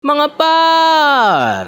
Mga par!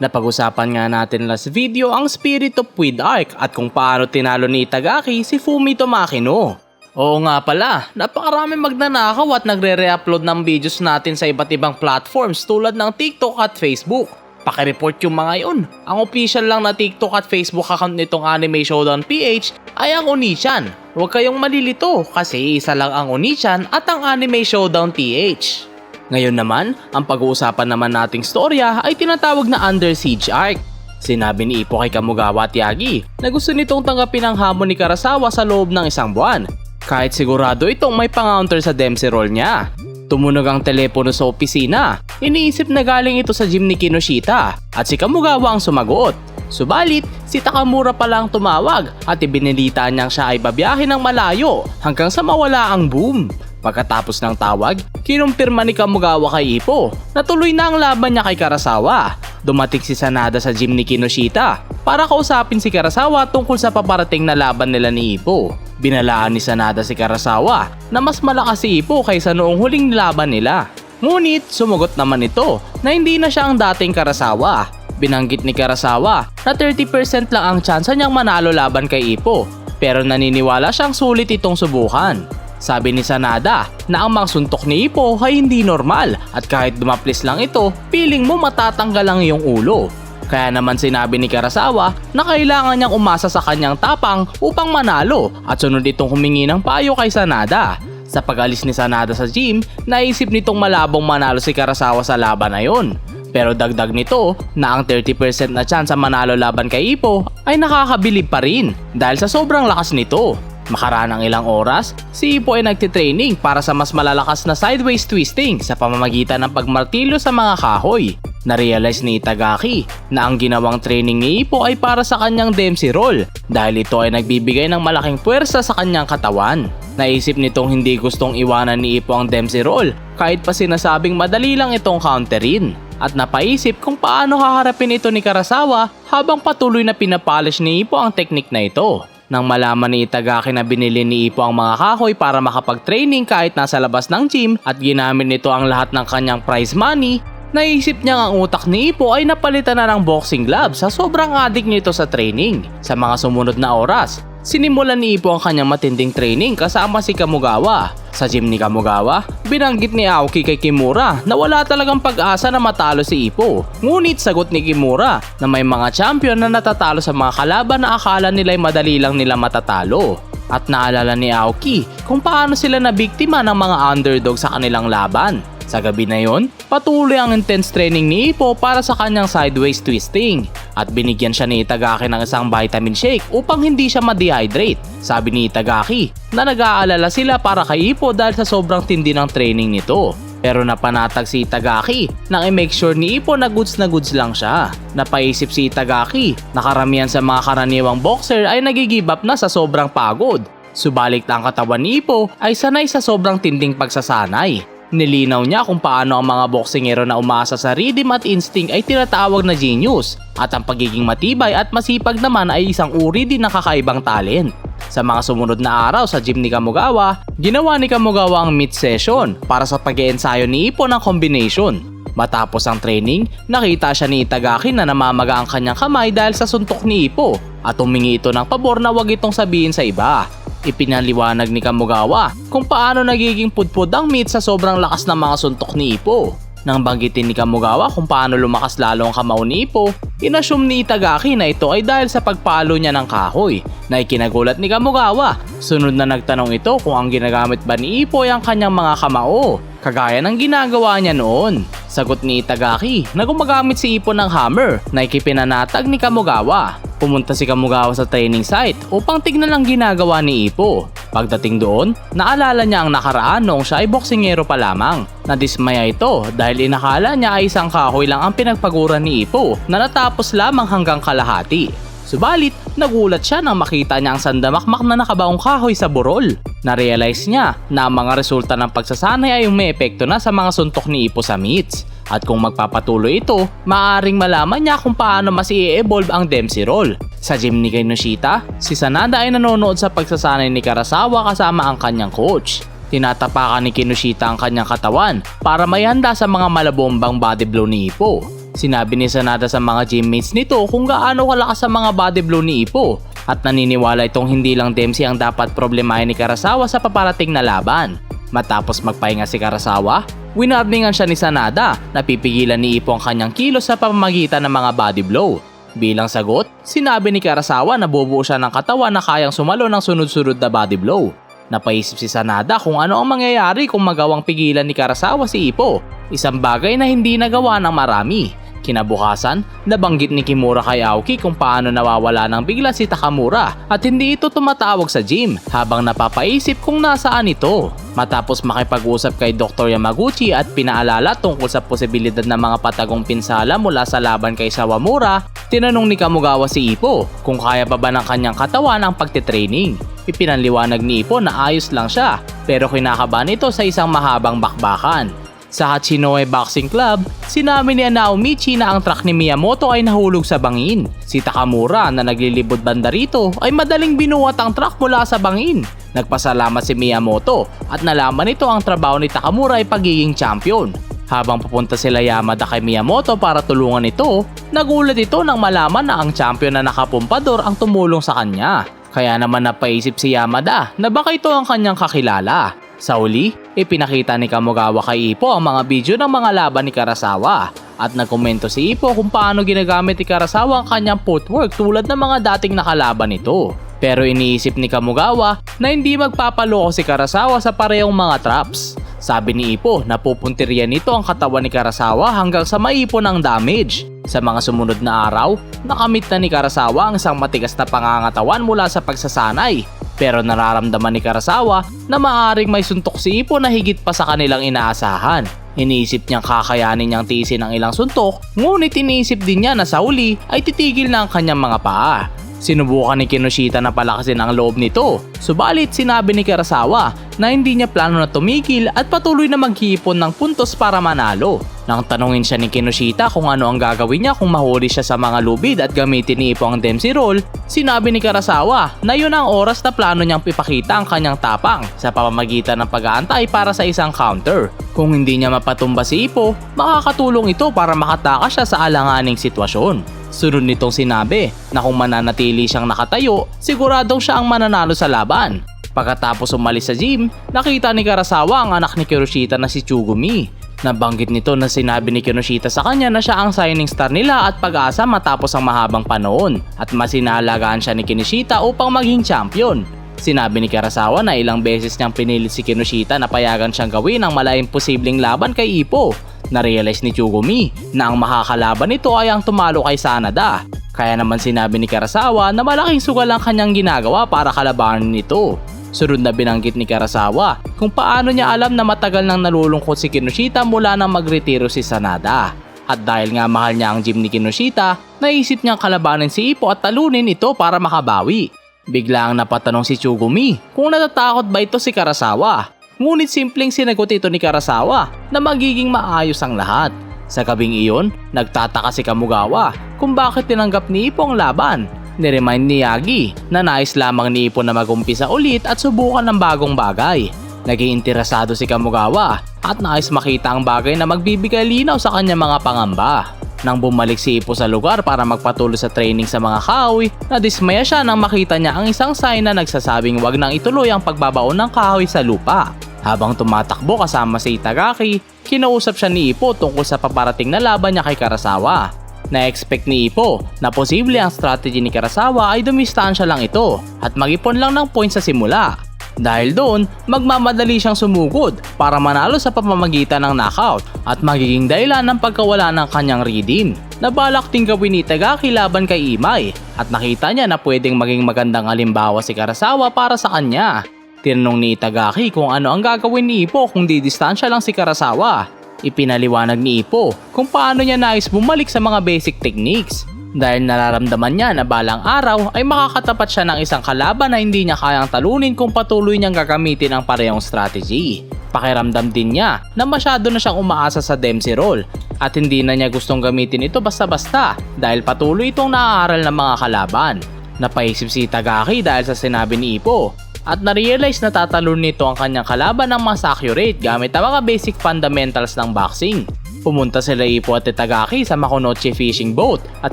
Napag-usapan nga natin last video ang Spirit of With Arc at kung paano tinalo ni Itagaki si Fumito Makino. Oo nga pala, napakarami magnanakaw at nagre-re-upload ng videos natin sa iba't ibang platforms tulad ng TikTok at Facebook. Pakireport yung mga yun. Ang official lang na TikTok at Facebook account nitong Anime Showdown PH ay ang Onichan. Huwag kayong malilito kasi isa lang ang Onichan at ang Anime Showdown PH. Ngayon naman, ang pag-uusapan naman nating storya ay tinatawag na Under Siege Arc. Sinabi ni Ippo kay Kamugawa at Yagi na gusto nitong tanggapin ang hamon ni Karasawa sa loob ng isang buwan. Kahit sigurado itong may pang-counter sa Dempsey roll niya. Tumunog ang telepono sa opisina. Iniisip na galing ito sa gym ni Kinoshita at si Kamugawa ang sumagot. Subalit, si Takamura pa lang tumawag at ibinilita niyang siya ay babiyahe ng malayo hanggang sa mawala ang boom. Pagkatapos ng tawag, kinumpirma ni Kamugawa kay Ippo na tuloy na ang laban niya kay Karasawa. Dumating si Sanada sa gym ni Kinoshita para kausapin si Karasawa tungkol sa paparating na laban nila ni Ippo. Binalaan ni Sanada si Karasawa na mas malakas si Ippo kaysa noong huling laban nila. Ngunit sumagot naman ito na hindi na siya ang dating Karasawa. Binanggit ni Karasawa na 30% lang ang tsansa niyang manalo laban kay Ippo pero naniniwala siyang sulit itong subukan. Sabi ni Sanada na ang mga suntok ni Ippo ay hindi normal at kahit dumaplis lang ito, piling mo matatanggal ang iyong ulo. Kaya naman sinabi ni Karasawa na kailangan niyang umasa sa kanyang tapang upang manalo at sunod itong humingi ng payo kay Sanada. Sa pag-alis ni Sanada sa gym, naisip nitong malabong manalo si Karasawa sa laban na yon. Pero dagdag nito na ang 30% na chance sa manalo laban kay Ippo ay nakakabilib pa rin dahil sa sobrang lakas nito. Makaraan ng ilang oras, si Ippo ay nagtitraining para sa mas malalakas na sideways twisting sa pamamagitan ng pagmartilyo sa mga kahoy. Narealize ni Itagaki na ang ginawang training ni Ippo ay para sa kanyang Dempsey roll dahil ito ay nagbibigay ng malaking puwersa sa kanyang katawan. Naisip nitong hindi gustong iwanan ni Ippo ang Dempsey roll kahit pa sinasabing madali lang itong counterin. At napaisip kung paano haharapin ito ni Karasawa habang patuloy na pinapolish ni Ippo ang teknik na ito. Nang malaman ni Itagaki na binili ni Ippo ang mga kahoy para makapag-training kahit nasa labas ng gym at ginamit nito ang lahat ng kanyang prize money, naisip niya ang utak ni Ippo ay napalitan na ng boxing gloves sa sobrang adik nito sa training. Sa mga sumunod na oras, sinimulan ni Ippo ang kanyang matinding training kasama si Kamugawa. Sa gym ni Kamugawa, binanggit ni Aoki kay Kimura na wala talagang pag-asa na matalo si Ippo. Ngunit sagot ni Kimura na may mga champion na natatalo sa mga kalaban na akala nila'y madali lang nila matatalo. At naalala ni Aoki kung paano sila nabiktima ng mga underdog sa kanilang laban. Sa gabi na yon, patuloy ang intense training ni Ippo para sa kanyang sideways twisting at binigyan siya ni Itagaki ng isang vitamin shake upang hindi siya ma-dehydrate. Sabi ni Itagaki na nag-aalala sila para kay Ippo dahil sa sobrang tindi ng training nito. Pero napanatag si Itagaki nang i-make sure ni Ippo na goods na goods lang siya. Napaisip si Itagaki na karamihan sa mga karaniwang boxer ay nagigive up na sa sobrang pagod. Subalit ang katawan ni Ippo ay sanay sa sobrang tinding pagsasanay. Nilinaw niya kung paano ang mga boksingero na umasa sa rhythm at instinct ay tinatawag na genius at ang pagiging matibay at masipag naman ay isang uri din ng kakaibang talent. Sa mga sumunod na araw sa gym ni Kamugawa, ginawa ni Kamugawa ang meet session para sa pag-iensayo ni Ippo ng combination. Matapos ang training, nakita siya ni Itagaki na namamaga ang kanyang kamay dahil sa suntok ni Ippo at humingi ito ng pabor na wag itong sabihin sa iba. Ipinaliwanag ni Kamugawa kung paano nagiging pudpud ang meat sa sobrang lakas ng mga suntok ni Ippo. Nang banggitin ni Kamugawa kung paano lumakas lalo ang kamao ni Ippo, inassume ni Itagaki na ito ay dahil sa pagpalo niya ng kahoy na ikinagulat ni Kamugawa. Sunod na nagtanong ito kung ang ginagamit ba ni Ippo ay ang kanyang mga kamao, kagaya ng ginagawa niya noon. Sagot ni Itagaki na gumagamit si Ippo ng hammer na ikipinanatag ni Kamugawa. Pumunta si Kamugawa sa training site upang tignan ang ginagawa ni Ippo. Pagdating doon, naalala niya ang nakaraan noong siya ay boksingero pa lamang. Nadismaya ito dahil inakala niya ay isang kahoy lang ang pinagpaguran ni Ippo na natapos lamang hanggang kalahati. Subalit, nagulat siya nang makita niya ang sandamakmak na nakabaong kahoy sa burol. Narealize niya na ang mga resulta ng pagsasanay ay may epekto na sa mga suntok ni Ippo sa meats. At kung magpapatuloy ito, maaaring malaman niya kung paano mas i-evolve ang Dempsey roll. Sa gym ni Kinoshita, si Sanada ay nanonood sa pagsasanay ni Karasawa kasama ang kanyang coach. Tinatapakan ni Kinoshita ang kanyang katawan para may handa sa mga malabombang body blow ni Ippo. Sinabi ni Sanada sa mga gymmates nito kung gaano kalakas ang mga body blow ni Ippo at naniniwala itong hindi lang Dempsey ang dapat problemahin ni Karasawa sa paparating na laban. Matapos magpahinga si Karasawa, winarningan siya ni Sanada na pipigilan ni Ippo ang kanyang kilos sa pamamagitan ng mga body blow. Bilang sagot, sinabi ni Karasawa na bubuo siya ng katawan na kayang sumalo ng sunod-sunod na body blow. Napaisip si Sanada kung ano ang mangyayari kung magawang pigilan ni Karasawa si Ippo, isang bagay na hindi nagawa ng marami. Kinabukasan, nabanggit ni Kimura kay Aoki kung paano nawawala ng bigla si Takamura at hindi ito tumatawag sa gym habang napapaisip kung nasaan ito. Matapos makipag-usap kay Dr. Yamaguchi at pinaalala tungkol sa posibilidad ng mga patagong pinsala mula sa laban kay Sawamura, tinanong ni Kamugawa si Ippo kung kaya pa ba ng kanyang katawan ang pagtitraining. Ipinanliwanag ni Ippo na ayos lang siya pero kinakabahan ito sa isang mahabang bakbakan. Sa Hachinoe Boxing Club, sinabi ni Naomichi na ang truck ni Miyamoto ay nahulog sa bangin. Si Takamura na naglilibot banda rito ay madaling binuhat ang truck mula sa bangin. Nagpasalamat si Miyamoto at nalaman nito ang trabaho ni Takamura ay pagiging champion. Habang pupunta sila Yamada kay Miyamoto para tulungan ito, nagulat ito nang malaman na ang champion na nakapumpador ang tumulong sa kanya. Kaya naman napaisip si Yamada na baka ito ang kanyang kakilala. Sa uli, ipinakita ni Kamugawa kay Ippo ang mga video ng mga laban ni Karasawa at nagkomento si Ippo kung paano ginagamit ni Karasawa ang kanyang footwork tulad ng mga dating nakalaban nito. Pero iniisip ni Kamugawa na hindi magpapaloko si Karasawa sa parehong mga traps. Sabi ni Ippo na pupuntiryan nito ang katawan ni Karasawa hanggang sa maipon ang damage. Sa mga sumunod na araw, nakamit na ni Karasawa ang isang matigas na pangangatawan mula sa pagsasanay. Pero nararamdaman ni Karasawa na maaring may suntok si Ippo na higit pa sa kanilang inaasahan. Iniisip niyang kakayanin niyang tiisin ang ilang suntok, ngunit iniisip din niya na sa uli ay titigil na ang kanyang mga paa. Sinubukan ni Kinoshita na palakasin ang loob nito, subalit sinabi ni Karasawa na hindi niya plano na tumigil at patuloy na maghiipon ng puntos para manalo. Nang tanungin siya ni Kinoshita kung ano ang gagawin niya kung mahuli siya sa mga lubid at gamitin ni Ippo ang Dempsey roll, sinabi ni Karasawa na yun ang oras na plano niyang ipakita ang kanyang tapang sa pamamagitan ng pag-aantay para sa isang counter. Kung hindi niya mapatumba si Ippo, makakatulong ito para makatakas siya sa alanganing sitwasyon. Sunod nitong sinabi na kung mananatili siyang nakatayo, siguradong siya ang mananalo sa laban. Pagkatapos umalis sa gym, nakita ni Karasawa ang anak ni Kiroshita na si Chugumi. Nabanggit nito na sinabi ni Kinoshita sa kanya na siya ang signing star nila at pag-asa matapos ang mahabang panahon at masinahalagaan siya ni Kinoshita upang maging champion. Sinabi ni Karasawa na ilang beses niyang pinilit si Kinoshita na payagan siyang gawin ang malaking posibleng laban kay Ippo. Narealize ni Chugumi na ang makakalaban nito ay ang tumalo kay Sanada. Kaya naman sinabi ni Karasawa na malaking sugal ang kanyang ginagawa para kalabanin nito. Sunod na binanggit ni Karasawa kung paano niya alam na matagal nang nalulungkot si Kinoshita mula nang magretiro si Sanada. At dahil nga mahal niya ang gym ni Kinoshita, naisip niyang kalabanin si Ippo at talunin ito para makabawi. Bigla ang napatanong si Chugumi kung natatakot ba ito si Karasawa. Ngunit simpleng sinagot ito ni Karasawa na magiging maayos ang lahat. Sa gabing iyon, nagtataka si Kamugawa kung bakit tinanggap ni Ippo ang laban. Niremind ni Yagi na nais lamang ni Ippo na magumpisa ulit at subukan ng bagong bagay. Naging interesado si Kamugawa at nais makita ang bagay na magbibigay linaw sa kanyang mga pangamba. Nang bumalik si Ippo sa lugar para magpatuloy sa training sa mga kahoy, nadismaya siya nang makita niya ang isang sign na nagsasabing wag nang ituloy ang pagbabaon ng kahoy sa lupa. Habang tumatakbo kasama si Itagaki, kinausap siya ni Ippo tungkol sa paparating na laban niya kay Karasawa. Na-expect ni Ippo na posible ang strategy ni Karasawa ay dumistansya lang ito at mag-ipon lang ng points sa simula. Dahil doon, magmamadali siyang sumugod para manalo sa pamamagitan ng knockout at magiging dahilan ng pagkawala ng kanyang redeem. Nabalak din gawin ni Itagaki laban kay Imai at nakita niya na pwedeng maging magandang halimbawa si Karasawa para sa kanya. Tinanong ni Itagaki kung ano ang gagawin ni Ippo kung didistansya lang si Karasawa. Ipinaliwanag ni Ippo kung paano niya nais bumalik sa mga basic techniques. Dahil nararamdaman niya na balang araw ay makakatapat siya ng isang kalaban na hindi niya kayang talunin kung patuloy niyang gagamitin ang parehong strategy. Pakiramdam din niya na masyado na siyang umaasa sa Dempsey roll at hindi na niya gustong gamitin ito basta-basta dahil patuloy itong naaaral ng mga kalaban. Napaisip si Tagaki dahil sa sinabi ni Ippo at na-realize na tatalon nito ang kanyang kalaban ng mas accurate gamit ang mga basic fundamentals ng boxing. Pumunta sila Ippo at Itagaki sa Makunochi fishing boat at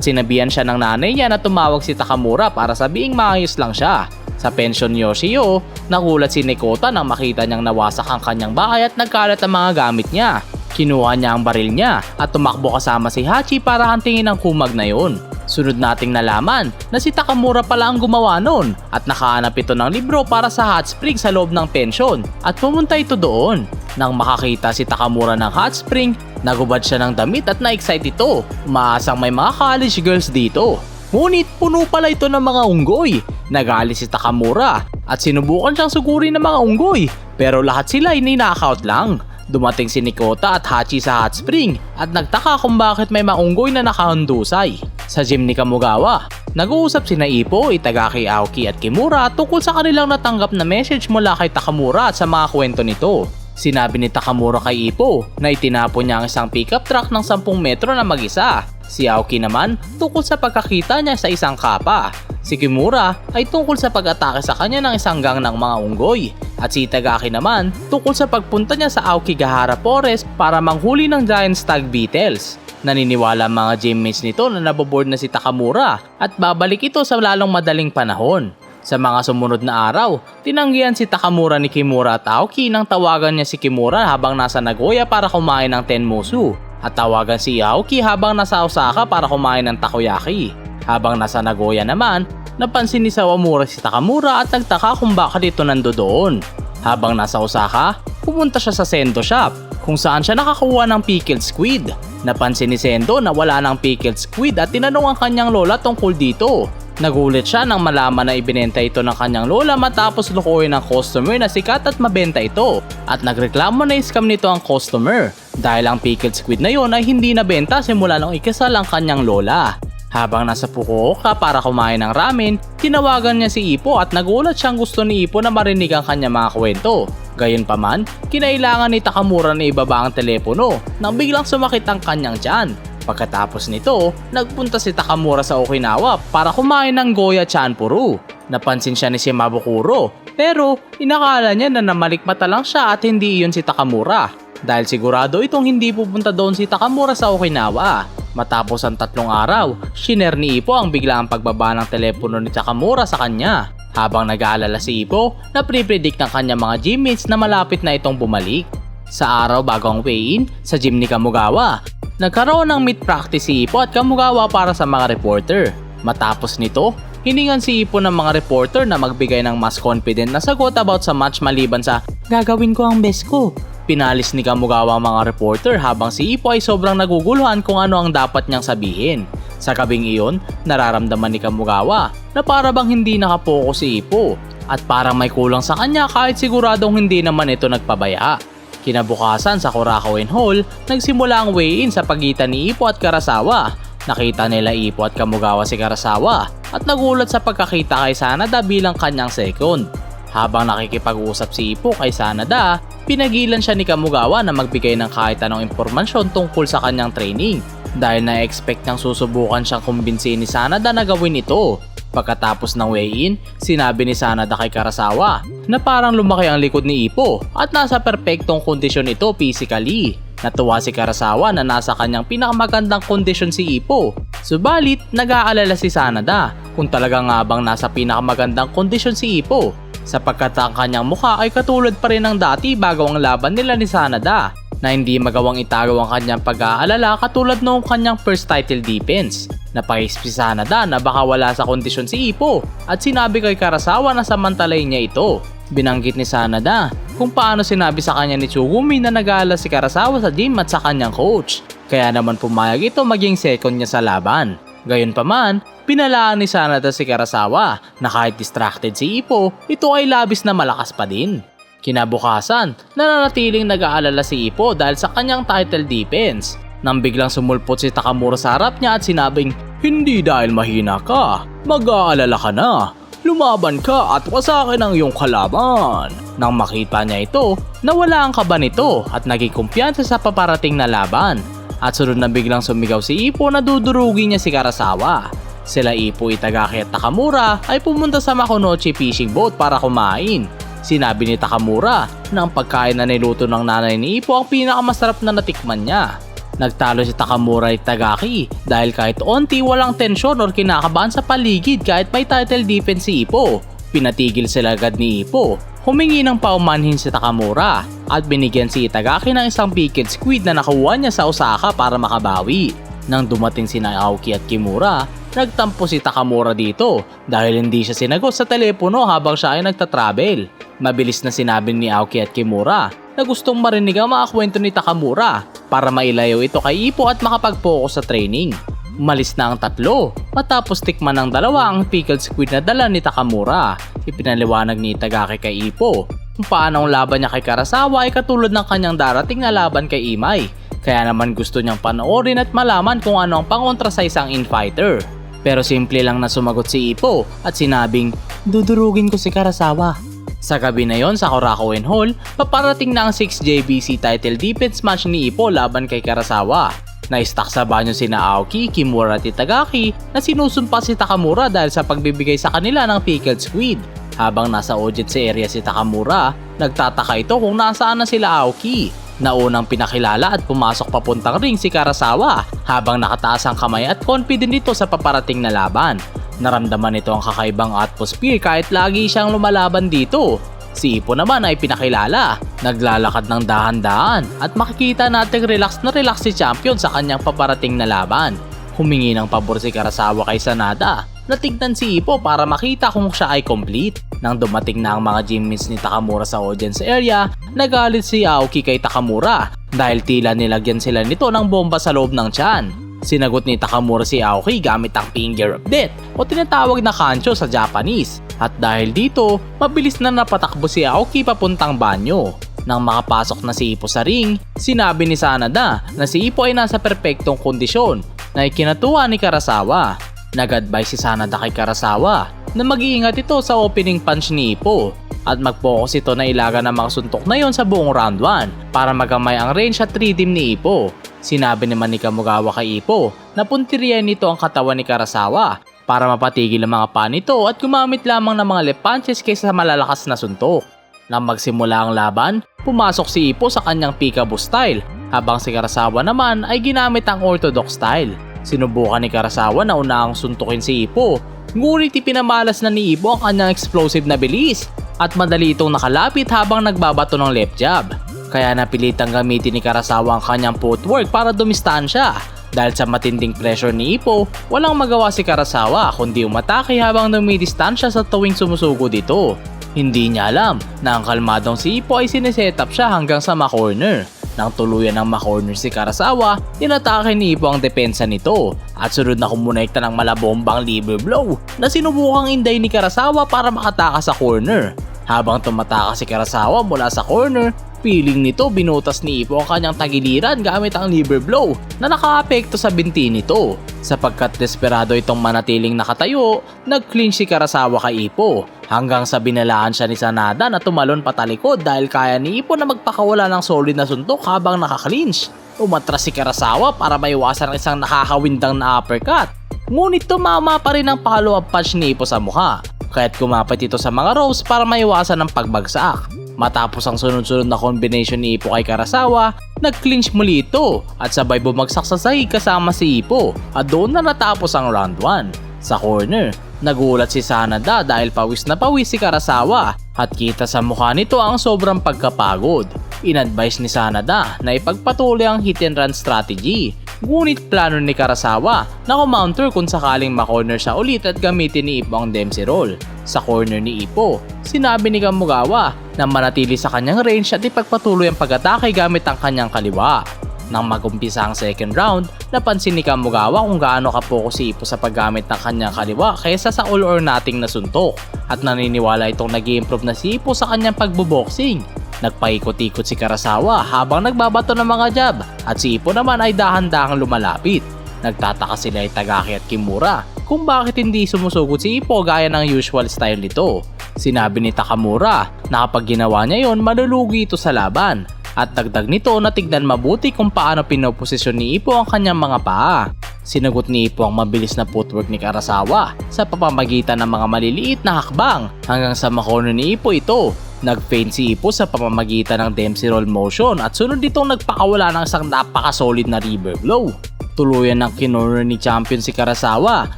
sinabihan siya ng nanay niya na tumawag si Takamura para sabihing maayos lang siya. Sa pension Yoshio, nagulat si Nikota nang makita niyang nawasak ang kanyang bahay at nagkalat ang mga gamit niya. Kinuha niya ang baril niya at tumakbo kasama si Hachi para hantingin ang kumag na yon. Sunod nating nalaman na si Takamura pala ang gumawa nun at nakahanap ito ng libro para sa hot spring sa loob ng pensyon at pumunta ito doon. Nang makakita si Takamura ng hot spring, nagubad siya ng damit at na-excite ito. Maasang may mga college girls dito. Ngunit puno pala ito ng mga unggoy. Nagali si Takamura at sinubukan siyang sugurin ng mga unggoy pero lahat sila ay ninakaut lang. Dumating si Nikota at Hachi sa hot spring at nagtaka kung bakit may mga unggoy na nakahandusay. Sa gym ni Kamugawa, nag-uusap si Ippo, Itagaki Aoki at Kimura tungkol sa kanilang natanggap na message mula kay Takamura at sa mga kwento nito. Sinabi ni Takamura kay Ippo na itinapon niya ang isang pickup truck ng 10 metro na mag-isa. Si Aoki naman tungkol sa pagkakita niya sa isang kapa. Si Kimura ay tungkol sa pag-atake sa kanya ng isang gang ng mga unggoy. At si Itagaki naman tungkol sa pagpunta niya sa Aokigahara Forest para manghuli ng giant stag beetles. Naniniwala ang mga gymmates nito na naboboard na si Takamura at babalik ito sa lalong madaling panahon. Sa mga sumunod na araw, tinanggihan si Takamura ni Kimura at Aoki nang tawagan niya si Kimura habang nasa Nagoya para kumain ng Tenmusu at tawagan si Aoki habang nasa Osaka para kumain ng takoyaki. Habang nasa Nagoya naman, napansin ni Sawamura si Takamura at nagtaka kung bakit ito nando doon. Habang nasa Osaka, pumunta siya sa Sendo Shop kung saan siya nakakuha ng pickled squid. Napansin ni Sendo na wala ng pickled squid at tinanong ang kanyang lola tungkol dito. Nagulit siya nang malaman na ibinenta ito ng kanyang lola matapos lukuhin ng customer na sikat at mabenta ito. At nagreklamo na scam nito ang customer dahil ang pickled squid na yon ay hindi nabenta simula nung ikasal ang kanyang lola. Habang nasa Fukuoka para kumain ng ramen, tinawagan niya si Ipo at nagulat siyang gusto ni Ipo na marinig ang kanyang mga kwento. Gayunpaman, kinailangan ni Takamura na ibaba ang telepono nang biglang sumakit ang kanyang tiyan. Pagkatapos nito, nagpunta si Takamura sa Okinawa para kumain ng Goya Chanpuru. Napansin siya ni Shimabukuro pero inakala niya na namalikmata lang siya at hindi iyon si Takamura dahil sigurado itong hindi pupunta doon si Takamura sa Okinawa. Matapos ang tatlong araw, shiner ni Ipo ang biglaang pagbaba ng telepono ni Takamura sa kanya. Habang nag-aalala si Ipo, na pre-predict ng kanyang mga gymmates na malapit na itong bumalik. Sa araw bago ang weigh-in, sa gym ni Kamugawa, nagkaroon ng meet practice si Ipo at Kamugawa para sa mga reporter. Matapos nito, hiningan si Ipo ng mga reporter na magbigay ng mas confident na sagot about sa match maliban sa gagawin ko ang best ko. Pinalis ni Kamugawa ang mga reporter habang si Ipo ay sobrang naguguluhan kung ano ang dapat niyang sabihin. Sa kabing iyon, nararamdaman ni Kamugawa na para bang hindi nakapokus si Ipo at parang may kulang sa kanya kahit siguradong hindi naman ito nagpabaya. Kinabukasan sa Korakuen Hall, nagsimula ang weigh-in sa pagitan ni Ipo at Karasawa. Nakita nila Ipo at Kamugawa si Karasawa at nagulat sa pagkakita kay Sanada bilang kanyang second. Habang nakikipag-usap si Ipo kay Sanada, pinagilan siya ni Kamugawa na magbigay ng kahit anong impormasyon tungkol sa kanyang training dahil na-expect niyang susubukan siyang kumbinsin ni Sanada na gawin ito. Pagkatapos ng weigh-in, sinabi ni Sanada kay Karasawa na parang lumaki ang likod ni Ipo at nasa perpektong kondisyon ito physically. Natuwa si Karasawa na nasa kanyang pinakamagandang kondisyon si Ipo. Subalit, nag-aalala si Sanada kung talaga nga bang nasa pinakamagandang kondisyon si Ipo sapagkat ang kanyang mukha ay katulad pa rin ng dati bago ang laban nila ni Sanada na hindi magawang itago ang kanyang pag-aalala katulad noong kanyang first title defense. Napaisip si Sanada na baka wala sa kondisyon si Ipo at sinabi kay Karasawa na samantalayin niya ito. Binanggit ni Sanada kung paano sinabi sa kanya ni Tsugumi na nag si Karasawa sa gym at sa kanyang coach. Kaya naman pumayag ito maging second niya sa laban. Gayunpaman, pinalaan ni Sanada si Karasawa na kahit distracted si Ipo, ito ay labis na malakas pa din. Kinabukasan, nananatiling nag-aalala si Ipo dahil sa kanyang title defense. Nang biglang sumulpot si Takamura sa harap niya at sinabing, Hindi dahil mahina ka, mag-aalala ka na. Lumaban ka at wasakin ang iyong kalaban. Nang makita niya ito, nawala ang kaba nito at naging kumpiyansa sa paparating na laban. At sunod na biglang sumigaw si Ipo na dudurugin niya si Karasawa. Sila Ipo Itagaki at Takamura ay pumunta sa Makunochi fishing boat para kumain. Sinabi ni Takamura na ang pagkain na niluto ng nanay ni Ipo ang pinakamasarap na natikman niya. Nagtalo si Takamura at Tagaki dahil kahit onti walang tensyon or kinakabahan sa paligid kahit may title defense si Ipo. Pinatigil sila agad ni Ipo. Humingi ng paumanhin si Takamura at binigyan si Itagaki ng isang picked squid na nakuha niya sa Osaka para makabawi. Nang dumating si Aoki at Kimura, nagtampo si Takamura dito dahil hindi siya sinagot sa telepono habang siya ay nagtatravel. Mabilis na sinabi ni Aoki at Kimura na gustong marinig ang mga kwento ni Takamura para mailayo ito kay Ipo at makapag-focus sa training. Malis na ang tatlo matapos tikman ng dalawa ang pickled squid na dala ni Takamura. Ipinaliwanag ni Itagaki kay Ipo kung paano ang laban niya kay Karasawa ay katulad ng kanyang darating na laban kay Imai. Kaya naman gusto niyang panoorin at malaman kung ano ang pangontra sa isang infighter. Pero simple lang na sumagot si Ipo at sinabing, Dudurugin ko si Karasawa. Sa gabi na yon sa Korakuen Hall, paparating na ang 6JBC title defense match ni Ipo laban kay Karasawa. Na-stuck sa banyo sina Aoki, Kimura at Itagaki na sinusumpa si Takamura dahil sa pagbibigay sa kanila ng pickled squid. Habang nasa audience area si Takamura, nagtataka ito kung nasaan na sila Aoki. Naunang pinakilala at pumasok papuntang ring si Karasawa habang nakataas ang kamay at confident ito sa paparating na laban. Naramdaman nito ang kakaibang atmosphere kahit lagi siyang lumalaban dito. Si Ipo naman ay pinakilala, naglalakad ng dahan-dahan at makikita nating relax na relax si champion sa kanyang paparating na laban. Humingi ng pabor si Karasawa kay Sanada na tignan si Ipo para makita kung siya ay complete. Nang dumating na ang mga gymmates ni Takamura sa audience area, nagalit si Aoki kay Takamura dahil tila nilagyan sila nito ng bomba sa loob ng tiyan. Sinagot ni Takamura si Aoki gamit ang finger of death o tinatawag na kancho sa Japanese. At dahil dito, mabilis na napatakbo si Aoki papuntang banyo. Nang makapasok na si Ipo sa ring, sinabi ni Sanada na si Ipo ay nasa perpektong kondisyon na ikinatuwa ni Karasawa. Nag-advise si Sanada kay Karasawa na mag-iingat ito sa opening punch ni Ipo at mag-focus ito na ilaga ng mga suntok na yon sa buong round 1 para magamay ang range at rhythm ni Ipo. Sinabi naman ni Kamugawa kay Ipo na puntiriyan nito ang katawan ni Karasawa para mapatigil ang mga paa nito at gumamit lamang ng mga left punches kaysa sa malalakas na suntok. Nang magsimula ang laban, pumasok si Ipo sa kanyang peekaboo style habang si Karasawa naman ay ginamit ang orthodox style. Sinubukan ni Karasawa na unahang suntukin si Ipo ngunit ipinamalas na ni Ipo ang kanyang explosive na bilis at madali itong nakalapit habang nagbabato ng left jab. Kaya napilitang gamitin ni Karasawa ang kanyang footwork para dumistansya. Dahil sa matinding pressure ni Ipo, walang magawa si Karasawa kundi umatake habang dumidistansya sa tuwing sumusugo dito. Hindi niya alam na ang kalmadong si Ipo ay sineset-up siya hanggang sa ma-corner. Nang tuluyan ng ma-corner si Karasawa, inatake ni Ipo ang depensa nito at sunod na kumonekta ng malabombang liver blow na sinubukang inday ni Karasawa para makatakas sa corner. Habang tumataka si Karasawa mula sa corner, piling nito binutas ni Ipo ang kanyang tagiliran gamit ang liver blow na nakaapekto sa binti nito. Sapagkat desperado itong manatiling nakatayo, nag-clinch si Karasawa kay Ipo hanggang sa binalaan siya ni Sanada na tumalon patalikod dahil kaya ni Ipo na magpakawala ng solid na suntok habang nakaklinch. Umatras si Karasawa para maiwasan ang isang nakakawindang na uppercut. Ngunit tumama pa rin ang follow-up punch ni Ipo sa mukha kaya't kumapit ito sa mga ropes para maiwasan ang pagbagsak. Matapos ang sunod-sunod na combination ni Ipo kay Karasawa, nag-clinch muli ito at sabay bumagsak sa sahig kasama si Ipo at doon na natapos ang round 1. Sa corner, nagulat si Sanada dahil pawis na pawis si Karasawa at kita sa mukha nito ang sobrang pagkapagod. In-advise ni Sanada na ipagpatuloy ang hit and run strategy Ngunit plano ni Karasawa na kumounter kung sakaling makorner siya ulit at gamitin ni Ipo ang Dempsey roll. Sa corner ni Ipo, sinabi ni Kamugawa na manatili sa kanyang range at ipagpatuloy ang pag-atake gamit ang kanyang kaliwa. Nang magumpisa ang second round, napansin ni Kamugawa kung gaano kapokus si Ipo sa paggamit ng kanyang kaliwa kaysa sa all or nothing na suntok at naniniwala itong nag improve na si Ipo sa kanyang pagbuboxing. Nagpaikot-ikot si Karasawa habang nagbabato ng mga jab at si Ipo naman ay dahan-dahang lumalapit. Nagtataka sila Itagaki at Kimura kung bakit hindi sumusugod si Ipo gaya ng usual style nito. Sinabi ni Takamura na kapag ginawa niya yon malulugi ito sa laban at dagdag nito na tignan mabuti kung paano pinoposisyon ni Ipo ang kanyang mga paa. Sinagot ni Ipo ang mabilis na footwork ni Karasawa sa pamamagitan ng mga maliliit na hakbang hanggang sa makono ni Ipo ito. Nag-feint si Ipo sa pamamagitan ng Dempsey roll motion at sunod ditong nagpakawala ng isang napakasolid na river blow. Tuluyan ng kinurner ni champion si Karasawa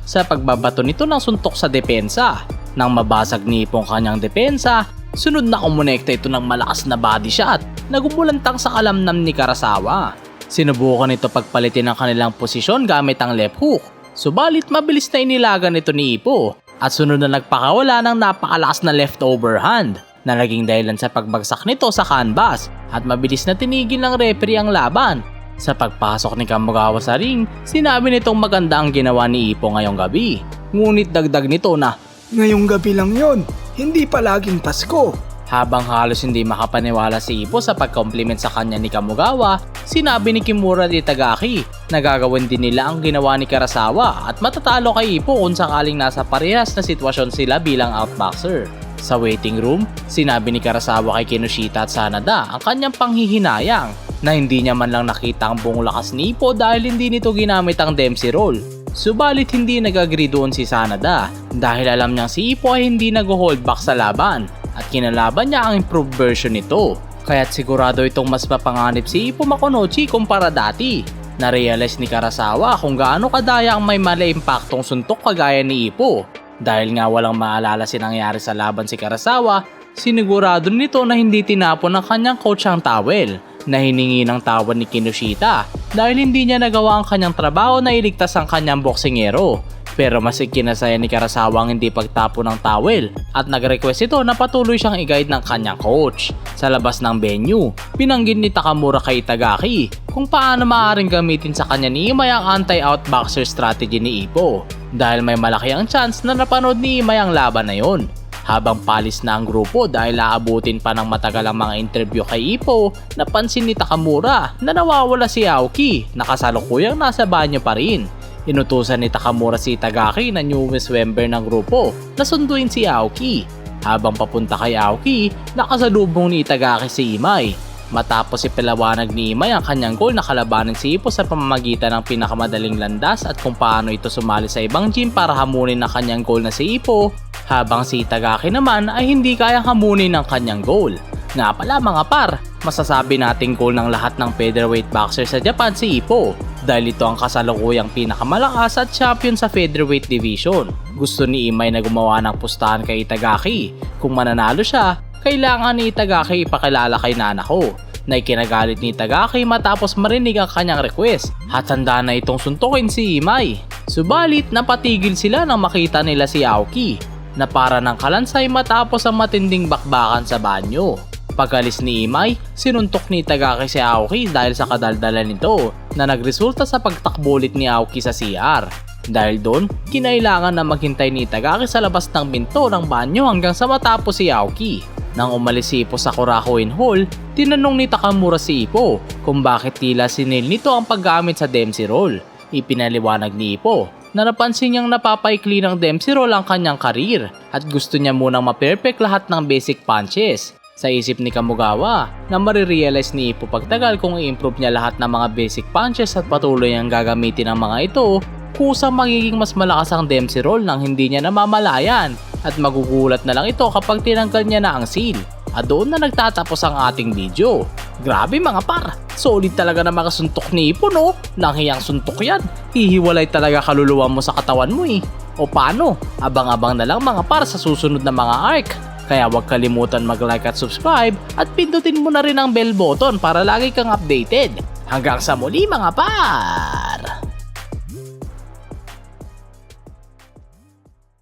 sa pagbabato nito ng suntok sa depensa. Nang mabasag ni Ipo ang kanyang depensa, sunod na kumonekta ito ng malakas na body shot na gumulantang sa kalamnam ni Karasawa. Sinubukan nito pagpalitin ang kanilang posisyon gamit ang left hook. Subalit mabilis na inilagan nito ni Ipo at sunod na nagpakawala ng napakalakas na left overhand na naging dahilan sa pagbagsak nito sa canvas at mabilis na tinigil ng referee ang laban. Sa pagpasok ni Kamugawa sa ring, sinabi nitong maganda ang ginawa ni Ipo ngayong gabi. Ngunit dagdag nito na Ngayong gabi lang yon, hindi palaging Pasko. habang halos hindi makapaniwala si Ipo sa pag-compliment sa kanya ni Kamugawa, sinabi ni Kimura di Tagaki na gagawin din nila ang ginawa ni Karasawa at matatalo kay Ipo kung sakaling nasa parehas na sitwasyon sila bilang outboxer. Sa waiting room, sinabi ni Karasawa kay Kinoshita at Sanada ang kanyang panghihinayang na hindi niya man lang nakita ang buong lakas ni Ipo dahil hindi nito ginamit ang Dempsey roll. Subalit hindi nag-agree doon si Sanada dahil alam niyang si Ipo ay hindi nag-hold back sa laban at kinalaban niya ang improved version nito. Kaya't sigurado itong mas mapanganib si Ipo Makonochi kumpara dati. Narealize ni Karasawa kung gaano kadaya ang may mali impaktong suntok kagaya ni Ipo. Dahil nga walang maalala si nangyari sa laban si Karasawa, sinigurado nito na hindi tinapon ng kanyang coach ang towel na hiningi ng tawad ni Kinoshita dahil hindi niya nagawa ang kanyang trabaho na iligtas ang kanyang boksingero. Pero mas ikinasaya ni Karasawa hindi pagtapo ng towel at nag-request ito na patuloy siyang i-guide ng kanyang coach. Sa labas ng venue, pinanggit ni Takamura kay Itagaki kung paano maaaring gamitin sa kanya ni Imay ang anti-outboxer strategy ni Ipo dahil may malaki ang chance na napanood ni Imay ang laban na yon. Habang palis na ang grupo dahil aabutin pa ng matagal ang mga interview kay Ipo, napansin ni Takamura na nawawala si Aoki na kasalukuyang nasa banyo pa rin. Inutusan ni Takamura si Itagaki na newest member ng grupo na sunduin si Aoki. Habang papunta kay Aoki, nakasalubong ni Itagaki si Imay. Matapos ipalawanag ni Imay ang kanyang goal na kalabanin si Ipo sa pamamagitan ng pinakamadaling landas at kung paano ito sumali sa ibang gym para hamunin ang kanyang goal na si Ipo, habang si Itagaki naman ay hindi kayang hamunin ang kanyang goal. Nga pala mga par, masasabi nating goal ng lahat ng featherweight boxer sa Japan si Ipo dahil ito ang kasalukuyang pinakamalakas at champion sa featherweight division. Gusto ni Imay na gumawa ng pustahan kay Itagaki. Kung mananalo siya, kailangan ni Itagaki ipakilala kay Nanako na ikinagalit ni Itagaki matapos marinig ang kanyang request at handa na itong suntukin si Imay. Subalit napatigil sila nang makita nila si Aoki na para ng kalansay matapos ang matinding bakbakan sa banyo. Pagalis ni Imay, sinuntok ni Tagaki si Aoki dahil sa kadaldalan nito na nagresulta sa pagtakbulit ni Aoki sa CR. Dahil doon, kinailangan na maghintay ni Tagaki sa labas ng pinto ng banyo hanggang sa matapos si Aoki. Nang umalis si Ipo sa Kurakuin Hall, tinanong ni Takamura si Ipo kung bakit tila sinil nito ang paggamit sa Dempsey roll. Ipinaliwanag ni Ipo na napansin niyang napapaikli ng Dempsey roll ang kanyang karir at gusto niya munang ma-perfect lahat ng basic punches. Sa isip ni Kamugawa na marirealize ni Ipo pagtagal kung i-improve niya lahat ng mga basic punches at patuloy niyang gagamitin ang mga ito, kusang magiging mas malakas ang Dempsey roll nang hindi niya namamalayan at magugulat na lang ito kapag tinanggal niya na ang seal. At doon na nagtatapos ang ating video. Grabe mga par, solid talaga na makasuntok ni Ipo no? Nang hiyang suntok yan, hihiwalay talaga kaluluwa mo sa katawan mo eh. O paano? Abang-abang na lang mga par sa susunod na mga arc. Kaya huwag kalimutan mag-like at subscribe at pindutin mo na rin ang bell button para lagi kang updated. Hanggang sa muli mga par!